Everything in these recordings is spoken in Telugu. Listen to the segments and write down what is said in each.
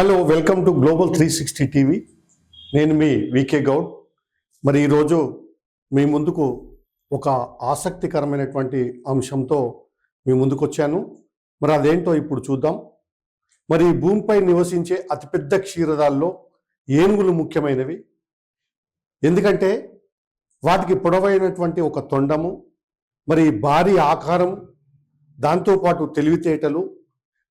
Hello welcome to global three sixty TV. నేను మీ వికే గౌడ్. మరి ఈరోజు మీ ముందుకు ఒక ఆసక్తికరమైనటువంటి అంశంతో మీ ముందుకు వచ్చాను మరి అదేంటో ఇప్పుడు చూద్దాం. మరి భూమిపై నివసించే అతిపెద్ద క్షీరదాల్లో ఏనుగులు ముఖ్యమైనవి. ఎందుకంటే వాటికి పొడవైనటువంటి ఒక తొండము మరి భారీ ఆకారం దాంతోపాటు తెలివితేటలు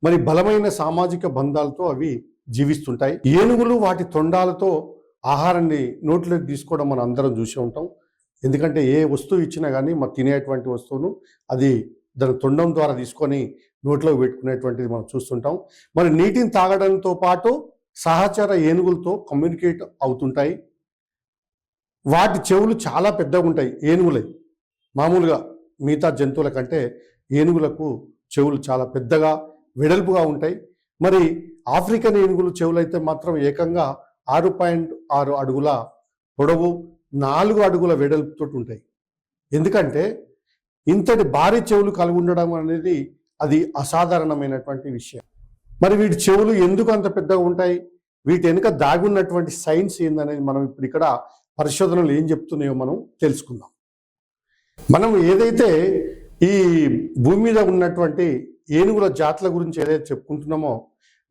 మరి బలమైన సామాజిక బంధాలతో అవి జీవిస్తుంటాయి. ఏనుగులు వాటి తొండాలతో ఆహారాన్ని నోట్లోకి తీసుకోవడం మనం అందరం చూసి ఉంటాం. ఎందుకంటే ఏ వస్తువు ఇచ్చినా కానీ మనం తినేటువంటి వస్తువును అది దాని తొండం ద్వారా తీసుకొని నోట్లో పెట్టుకునేటువంటిది మనం చూస్తుంటాం. మరి నీటిని తాగడంతో పాటు సహచర ఏనుగులతో కమ్యూనికేట్ అవుతుంటాయి. వాటి చెవులు చాలా పెద్దగా ఉంటాయి ఏనుగులై. మామూలుగా మిగతా జంతువుల కంటే ఏనుగులకు చెవులు చాలా పెద్దగా వెడల్పుగా ఉంటాయి. మరి ఆఫ్రికన్ ఏనుగులు చెవులైతే మాత్రం ఏకంగా ఆరు పాయింట్ ఆరు అడుగుల పొడవు నాలుగు అడుగుల వెడల్పుతో ఉంటాయి. ఎందుకంటే ఇంతటి భారీ చెవులు కలిగి ఉండడం అనేది అది అసాధారణమైనటువంటి విషయం. మరి వీటి చెవులు ఎందుకు అంత పెద్దగా ఉంటాయి? వీటి వెనుక దాగి ఉన్నటువంటి సైన్స్ ఏందనేది మనం ఇప్పుడు ఇక్కడ పరిశోధనలు ఏం చెప్తున్నాయో మనం తెలుసుకుందాం. మనం ఏదైతే ఈ భూమి మీద ఉన్నటువంటి ఏనుగుల జాతుల గురించి ఏదైతే చెప్పుకుంటున్నామో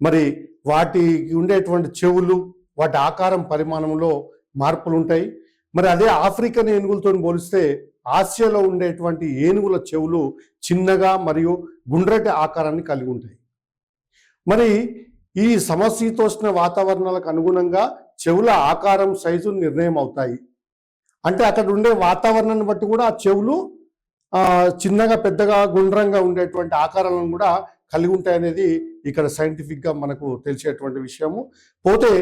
మరి వాటికి ఉండేటువంటి చెవులు వాటి ఆకారం పరిమాణంలో మార్పులు ఉంటాయి మరి అదే ఆఫ్రికన్ ఏనుగులతో పోలిస్తే ఆసియాలో ఉండేటువంటి ఏనుగుల చెవులు చిన్నగా మరియు గుండ్రటి ఆకారాన్ని కలిగి ఉంటాయి. మరి ఈ సమశీతోష్ణ వాతావరణాలకు అనుగుణంగా చెవుల ఆకారం సైజు నిర్ణయం అవుతాయి. అంటే అక్కడ ఉండే వాతావరణాన్ని బట్టి కూడా ఆ చెవులు చిన్నగా పెద్దగా గుండ్రంగా ఉండేటువంటి ఆకారాలను కూడా కలిగి ఉంటాయనేది ఇక్కడ సైంటిఫిక్గా మనకు తెలిసేటువంటి విషయము. పోతే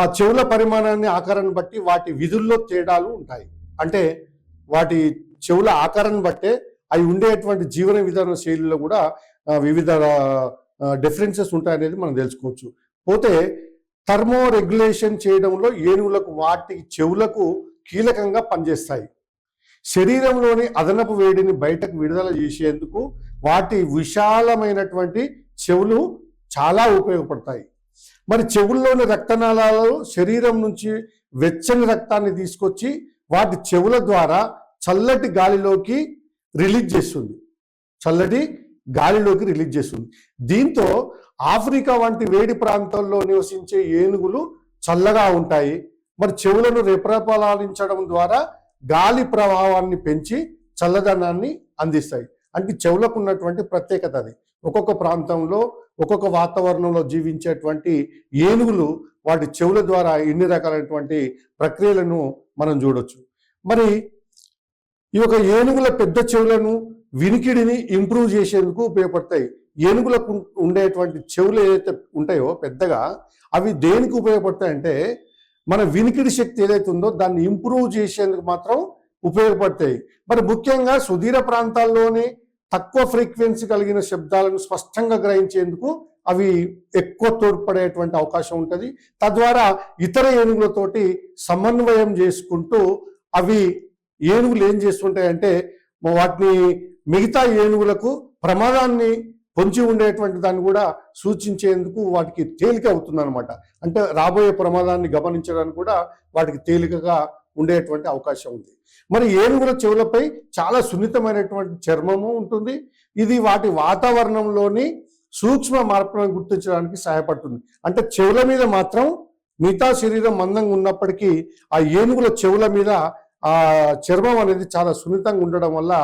ఆ చెవుల పరిమాణాన్ని ఆకారాన్ని బట్టి వాటి విధుల్లో తేడాలు ఉంటాయి. అంటే వాటి చెవుల ఆకారాన్ని బట్టే అవి ఉండేటువంటి జీవన విధాన శైలిలో కూడా వివిధ డిఫరెన్సెస్ ఉంటాయనేది మనం తెలుసుకోవచ్చు. పోతే థర్మో రెగ్యులేషన్ చేయడంలో ఏనుగులకు వాటి చెవులకు కీలకంగా పనిచేస్తాయి. శరీరంలోని అదనపు వేడిని బయటకు విడుదల చేసేందుకు వాటి విశాలమైనటువంటి చెవులు చాలా ఉపయోగపడతాయి. మరి చెవుల్లోని రక్తనాళాలు శరీరం నుంచి వెచ్చని రక్తాన్ని తీసుకొచ్చి వాటి చెవుల ద్వారా చల్లటి గాలిలోకి రిలీజ్ చేస్తుంది. చల్లటి గాలిలోకి రిలీజ్ చేస్తుంది. దీంతో ఆఫ్రికా వంటి వేడి ప్రాంతాల్లో నివసించే ఏనుగులు చల్లగా ఉంటాయి. మరి చెవులను రెపరెపలాడించడం ద్వారా గాలి ప్రభావాన్ని పెంచి చల్లదనాన్ని అందిస్తాయి. అంటే చెవులకు ఉన్నటువంటి ప్రత్యేకత అది. ఒక్కొక్క ప్రాంతంలో ఒక్కొక్క వాతావరణంలో జీవించేటువంటి ఏనుగులు వాటి చెవుల ద్వారా ఎన్ని రకాలైనటువంటి ప్రక్రియలను మనం చూడొచ్చు. మరి ఈ యొక్క ఏనుగుల పెద్ద చెవులను వినికిడిని ఇంప్రూవ్ చేసేందుకు ఉపయోగపడతాయి. ఏనుగులకు ఉండేటువంటి చెవులు ఏదైతే ఉంటాయో పెద్దగా అవి దేనికి ఉపయోగపడతాయంటే మన వినికిడి శక్తి ఏదైతే ఉందో దాన్ని ఇంప్రూవ్ చేసేందుకు మాత్రం ఉపయోగపడతాయి. మరి ముఖ్యంగా సుదీర ప్రాంతాల్లోనే తక్కువ ఫ్రీక్వెన్సీ కలిగిన శబ్దాలను స్పష్టంగా గ్రహించేందుకు అవి ఎక్కువ తోడ్పడేటువంటి అవకాశం ఉంటుంది. తద్వారా ఇతర ఏనుగులతోటి సమన్వయం చేసుకుంటూ అవి ఏనుగులు ఏం చేస్తుంటాయంటే వాటిని మిగతా ఏనుగులకు ప్రమాదాన్ని పొంచి ఉండేటువంటి దాన్ని కూడా సూచించేందుకు వాటికి తేలిక అవుతుందన్నమాట. అంటే రాబోయే ప్రమాదాన్ని గమనించడానికి కూడా వాటికి తేలికగా ఉండేటువంటి అవకాశం ఉంది. మరి ఏనుగుల చెవులపై చాలా సున్నితమైనటువంటి చర్మము ఉంటుంది. ఇది వాటి వాతావరణంలోని సూక్ష్మ మార్పులను గుర్తించడానికి సహాయపడుతుంది. అంటే చెవుల మీద మాత్రం మిగతా శరీరం మందంగా ఉన్నప్పటికీ ఆ ఏనుగుల చెవుల మీద ఆ చర్మం అనేది చాలా సున్నితంగా ఉండడం వల్ల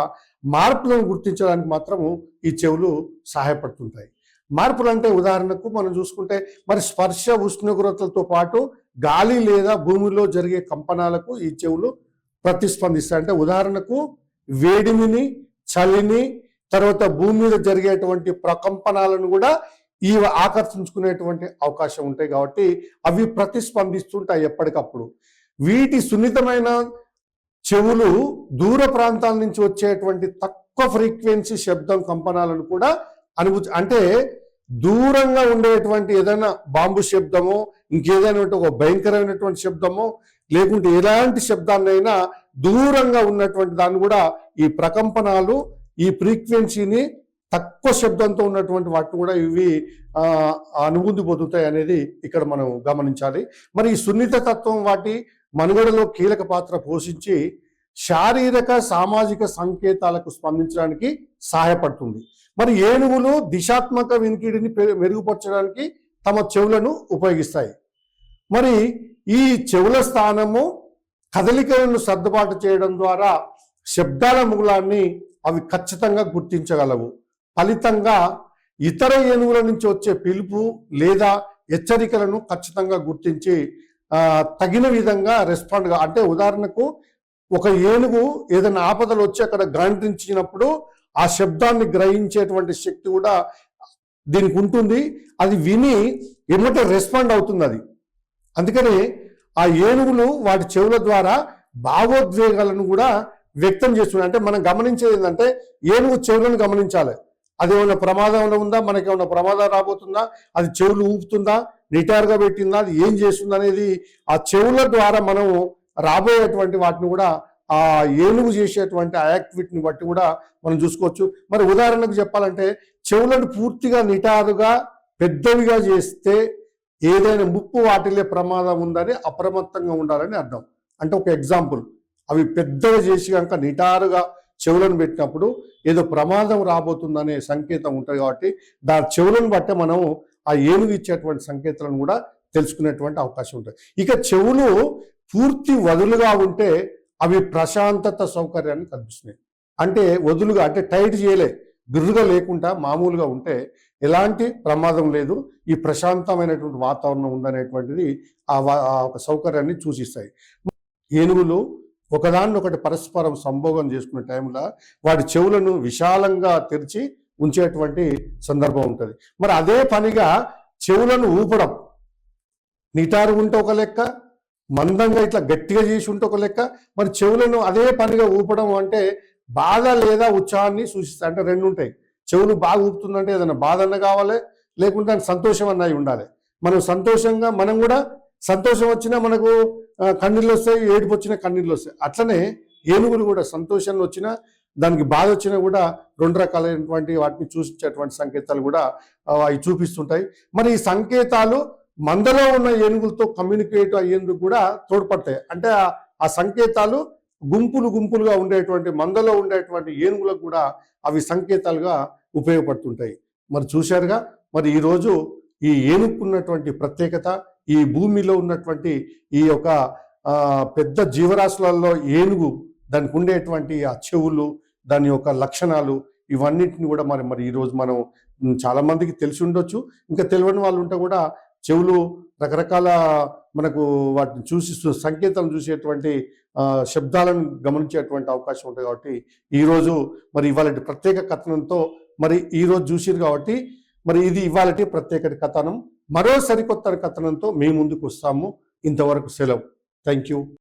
మార్పులను గుర్తించడానికి మాత్రము ఈ చెవులు సహాయపడుతుంటాయి. మార్పులు అంటే ఉదాహరణకు మనం చూసుకుంటే మరి స్పర్శ ఉష్ణోగ్రతలతో పాటు గాలి లేదా భూమిలో జరిగే కంపనాలకు ఈ చెవులు ప్రతిస్పందిస్తాయి అంటే ఉదాహరణకు వేడిమిని చలిని తర్వాత భూమి మీద జరిగేటువంటి ప్రకంపనాలను కూడా ఈ ఆకర్షించుకునేటువంటి అవకాశం ఉంటాయి కాబట్టి అవి ప్రతిస్పందిస్తుంటాయి ఎప్పటికప్పుడు. వీటి సున్నితమైన చెవులు దూర ప్రాంతాల నుంచి వచ్చేటువంటి తక్కువ ఫ్రీక్వెన్సీ శబ్దం కంపనాలను కూడా అనుభూతి అంటే దూరంగా ఉండేటువంటి ఏదైనా బాంబు శబ్దమో ఇంకేదైనా ఒక భయంకరమైనటువంటి శబ్దమో లేకుంటే ఎలాంటి శబ్దాన్నైనా దూరంగా ఉన్నటువంటి దాన్ని కూడా ఈ ప్రకంపనాలు ఈ ఫ్రీక్వెన్సీని తక్కువ శబ్దంతో ఉన్నటువంటి వాటిని కూడా ఇవి అనుభూతి పొందుతాయి అనేది ఇక్కడ మనం గమనించాలి. మరి ఈ సున్నిత తత్వం వాటి మనుగడలో కీలక పాత్ర పోషించి శారీరక సామాజిక సంకేతాలకు స్పందించడానికి సహాయపడుతుంది. మరి ఏనుగులు దిశాత్మక వినికిడిని పె- మెరుగుపరచడానికి తమ చెవులను ఉపయోగిస్తాయి. మరి ఈ చెవుల స్థానము కదలికలను సర్దుబాటు చేయడం ద్వారా శబ్దాల మూలాన్ని అవి ఖచ్చితంగా గుర్తించగలవు. ఫలితంగా ఇతర ఏనుగుల నుంచి వచ్చే పిలుపు లేదా హెచ్చరికలను ఖచ్చితంగా గుర్తించి తగిన విధంగా రెస్పాండ్గా అంటే ఉదాహరణకు ఒక ఏనుగు ఏదైనా ఆపదలు వచ్చి అక్కడ గాండ్రించినప్పుడు ఆ శబ్దాన్ని గ్రహించేటువంటి శక్తి కూడా దీనికి ఉంటుంది. అది విని ఏమంటే రెస్పాండ్ అవుతుంది అది. అందుకని ఆ ఏనుగులు వాటి చెవుల ద్వారా భావోద్వేగాలను కూడా వ్యక్తం చేస్తున్నాయి అంటే మనం గమనించేది ఏంటంటే ఏనుగు చెవులను గమనించాలి. అది ఏమైనా ప్రమాదంలో ఉందా? మనకి ఏమైనా ప్రమాదం రాబోతుందా? అది చెవులు ఊపుతుందా? నిటారుగా పెట్టిందా? అది ఏం చేస్తుంది అనేది ఆ చెవుల ద్వారా మనం రాబోయేటువంటి వాటిని కూడా ఆ ఏనుగు చేసేటువంటి ఆ యాక్టివిటీని బట్టి కూడా మనం చూసుకోవచ్చు. మరి ఉదాహరణకు చెప్పాలంటే చెవులను పూర్తిగా నిటారుగా పెద్దవిగా చేస్తే ఏదైనా ముప్పు వాటిల్లే ప్రమాదం ఉందని అప్రమత్తంగా ఉండాలని అర్థం. అంటే ఒక ఎగ్జాంపుల్. అవి పెద్దగా చేసి కనుక నిటారుగా చెవులను పెట్టినప్పుడు ఏదో ప్రమాదం రాబోతుందనే సంకేతం ఉంటుంది కాబట్టి దాని చెవులను బట్టే మనం ఆ ఏనుగు ఇచ్చేటువంటి సంకేతాలను కూడా తెలుసుకునేటువంటి అవకాశం ఉంటుంది. ఇక చెవులు పూర్తి వదులుగా ఉంటే అవి ప్రశాంతత సౌకర్యాన్ని కల్పిస్తున్నాయి. అంటే వదులుగా అంటే టైట్ చేయలే బిర్రుగా లేకుండా మామూలుగా ఉంటే ఎలాంటి ప్రమాదం లేదు. ఈ ప్రశాంతమైనటువంటి వాతావరణం ఉందనేటువంటిది ఆ వా- ఆ ఒక సౌకర్యాన్ని సూచిస్తాయి. ఏనుగులు ఒకదాన్నొకటి పరస్పరం సంభోగం చేసుకునే టైంలో వాటి చెవులను విశాలంగా తెరిచి ఉంచేటువంటి సందర్భం ఉంటుంది. మరి అదే పనిగా చెవులను ఊపడం. నిటారు ఉంటే ఒక లెక్క మందంగా ఇట్లా గట్టిగా చేసి ఉంటే ఒక లెక్క మరి చెవులను అదే పనిగా ఊపడం అంటే బాధ లేదా ఉత్సాహాన్ని సూచిస్తాయి. అంటే రెండు ఉంటాయి. చెవులు బాగా ఊపుతుందంటే ఏదైనా బాధ అన్న కావాలి లేకుంటే దానికి సంతోషం అన్నది ఉండాలి. మనం సంతోషంగా మనం కూడా సంతోషం వచ్చినా మనకు కన్నీళ్ళు వస్తాయి ఏడుపు వచ్చినా కన్నీళ్ళు వస్తాయి. అట్లనే ఏనుగులు కూడా సంతోషంలో వచ్చినా దానికి బాధ వచ్చినా కూడా రెండు రకాలైనటువంటి వాటిని చూపించేటువంటి సంకేతాలు కూడా అవి చూపిస్తుంటాయి. మరి ఈ సంకేతాలు మందలో ఉన్న ఏనుగులతో కమ్యూనికేట్ అయ్యేందుకు కూడా తోడ్పడతాయి. అంటే ఆ- సంకేతాలు గుంపులు గుంపులుగా ఉండేటువంటి మందలో ఉండేటువంటి ఏనుగులకు కూడా అవి సంకేతాలుగా ఉపయోగపడుతుంటాయి. మరి చూశారుగా మరి ఈరోజు ఈ ఏనుగుకున్నటువంటి ప్రత్యేకత ఈ భూమిలో ఉన్నటువంటి ఈ యొక్క పెద్ద జీవరాశులలో ఏనుగు దానికి ఉండేటువంటి ఆ చెవులు దాని యొక్క లక్షణాలు ఇవన్నిటిని కూడా మరి మరి ఈరోజు మనం చాలామందికి తెలిసి ఉండొచ్చు. ఇంకా తెలియని వాళ్ళు ఉంటే కూడా చెవులు రకరకాల మనకు వాటిని చూసి సంకేతాలను చూసేటువంటి శబ్దాలను గమనించేటువంటి అవకాశం ఉంటుంది కాబట్టి ఈరోజు మరి ఇవాళ ప్రత్యేక కథనంతో మరి ఈరోజు చూసిరు కాబట్టి మరి ఇది ఇవాళ ప్రత్యేక కథనం. మరో సరికొత్త కథనంతో మీ ముందుకు వస్తాము. ఇంతవరకు సెలవు. Thank you